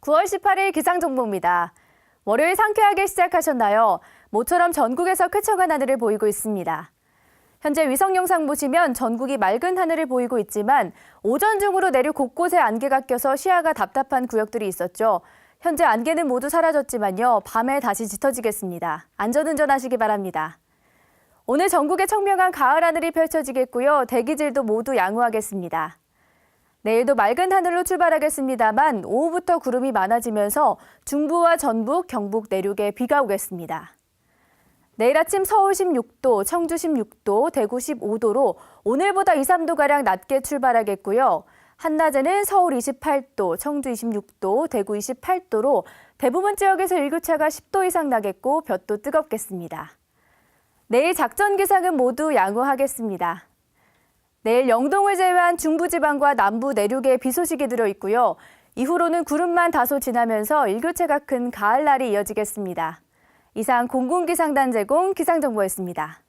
9월 18일 기상정보입니다. 월요일 상쾌하게 시작하셨나요? 모처럼 전국에서 쾌청한 하늘을 보이고 있습니다. 현재 위성 영상 보시면 전국이 맑은 하늘을 보이고 있지만 오전 중으로 내륙 곳곳에 안개가 껴서 시야가 답답한 구역들이 있었죠. 현재 안개는 모두 사라졌지만요. 밤에 다시 짙어지겠습니다. 안전운전하시기 바랍니다. 오늘 전국에 청명한 가을 하늘이 펼쳐지겠고요. 대기질도 모두 양호하겠습니다. 내일도 맑은 하늘로 출발하겠습니다만 오후부터 구름이 많아지면서 중부와 전북, 경북 내륙에 비가 오겠습니다. 내일 아침 서울 16도, 청주 16도, 대구 15도로 오늘보다 2, 3도가량 낮게 출발하겠고요. 한낮에는 서울 28도, 청주 26도, 대구 28도로 대부분 지역에서 일교차가 10도 이상 나겠고 볕도 뜨겁겠습니다. 내일 작전 기상은 모두 양호하겠습니다. 내일 영동을 제외한 중부지방과 남부 내륙에 비 소식이 들어 있고요. 이후로는 구름만 다소 지나면서 일교차가 큰 가을 날이 이어지겠습니다. 이상 공군기상단 제공 기상정보였습니다.